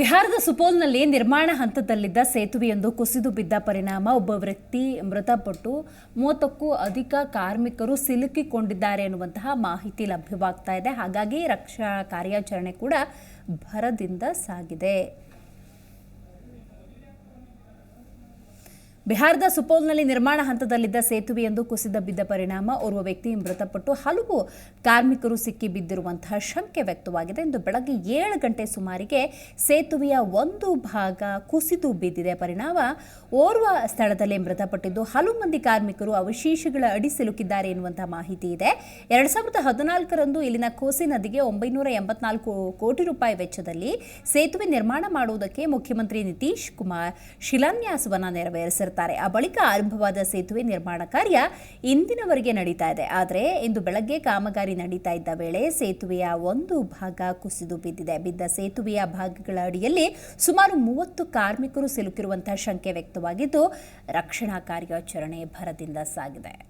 ಬಿಹಾರದ ಸುಪೋಲ್ನಲ್ಲಿ ನಿರ್ಮಾಣ ಹಂತದಲ್ಲಿದ್ದ ಸೇತುವೆಯೊಂದು ಕುಸಿದು ಬಿದ್ದ ಪರಿಣಾಮ, ಒಬ್ಬ ವ್ಯಕ್ತಿ ಮೃತಪಟ್ಟು ಮೂವತ್ತಕ್ಕೂ ಅಧಿಕ ಕಾರ್ಮಿಕರು ಸಿಲುಕಿಕೊಂಡಿದ್ದಾರೆ ಎನ್ನುವಂತಹ ಮಾಹಿತಿ ಲಭ್ಯವಾಗ್ತಾ ಇದೆ. ಹಾಗಾಗಿ ರಕ್ಷಣಾ ಕಾರ್ಯಾಚರಣೆ ಕೂಡ ಭರದಿಂದ ಸಾಗಿದೆ. ಬಿಹಾರದ ಸುಪೋಲ್ನಲ್ಲಿ ನಿರ್ಮಾಣ ಹಂತದಲ್ಲಿದ್ದ ಸೇತುವೆಯೊಂದು ಕುಸಿದ ಬಿದ್ದ ಪರಿಣಾಮ. ಓರ್ವ ವ್ಯಕ್ತಿ ಮೃತಪಟ್ಟು ಹಲವು ಕಾರ್ಮಿಕರು ಸಿಕ್ಕಿ ಬಿದ್ದಿರುವಂತಹ ಶಂಕೆ ವ್ಯಕ್ತವಾಗಿದೆ. ಇಂದು ಬೆಳಗ್ಗೆ ಏಳು ಗಂಟೆ ಸುಮಾರಿಗೆ ಸೇತುವೆಯ ಒಂದು ಭಾಗ ಕುಸಿದು ಬಿದ್ದಿದೆ. ಪರಿಣಾಮ ಓರ್ವ ಸ್ಥಳದಲ್ಲಿ ಮೃತಪಟ್ಟಿದ್ದು ಹಲವು ಮಂದಿ ಕಾರ್ಮಿಕರು ಅವಶೇಷಗಳ ಅಡಿ ಸಿಲುಕಿದ್ದಾರೆ ಎನ್ನುವಂತಹ ಮಾಹಿತಿ ಇದೆ. ಎರಡ್ ಸಾವಿರದ ಹದಿನಾಲ್ಕರಂದು ಇಲ್ಲಿನ ಕೋಸಿ ನದಿಗೆ ಒಂಬೈನೂರ ಎಂಬತ್ನಾಲ್ಕು ಕೋಟಿ ರೂಪಾಯಿ ವೆಚ್ಚದಲ್ಲಿ ಸೇತುವೆ ನಿರ್ಮಾಣ ಮಾಡುವುದಕ್ಕೆ ಮುಖ್ಯಮಂತ್ರಿ ನಿತೀಶ್ ಕುಮಾರ್ ಶಿಲಾನ್ಯಾಸವನ್ನು ನೆರವೇರಿಸಿರ್ತಾರೆ ಆ ಬಳಿಕ ಆರಂಭವಾದ ಸೇತುವೆ ನಿರ್ಮಾಣ ಕಾರ್ಯ ಇಂದಿನವರೆಗೆ ನಡೀತಾ ಇದೆ. ಆದರೆ ಇಂದು ಬೆಳಗ್ಗೆ ಕಾಮಗಾರಿ ನಡೀತಾ ಇದ್ದ ವೇಳೆ ಸೇತುವೆಯ ಒಂದು ಭಾಗ ಕುಸಿದು ಬಿದ್ದಿದೆ. ಬಿದ್ದ ಸೇತುವೆಯ ಭಾಗಗಳ ಅಡಿಯಲ್ಲಿ ಸುಮಾರು ಮೂವತ್ತು ಕಾರ್ಮಿಕರು ಸಿಲುಕಿರುವಂತಹ ಶಂಕೆ ವ್ಯಕ್ತವಾಗಿದ್ದು, ರಕ್ಷಣಾ ಕಾರ್ಯಾಚರಣೆ ಭರದಿಂದ ಸಾಗಿದೆ.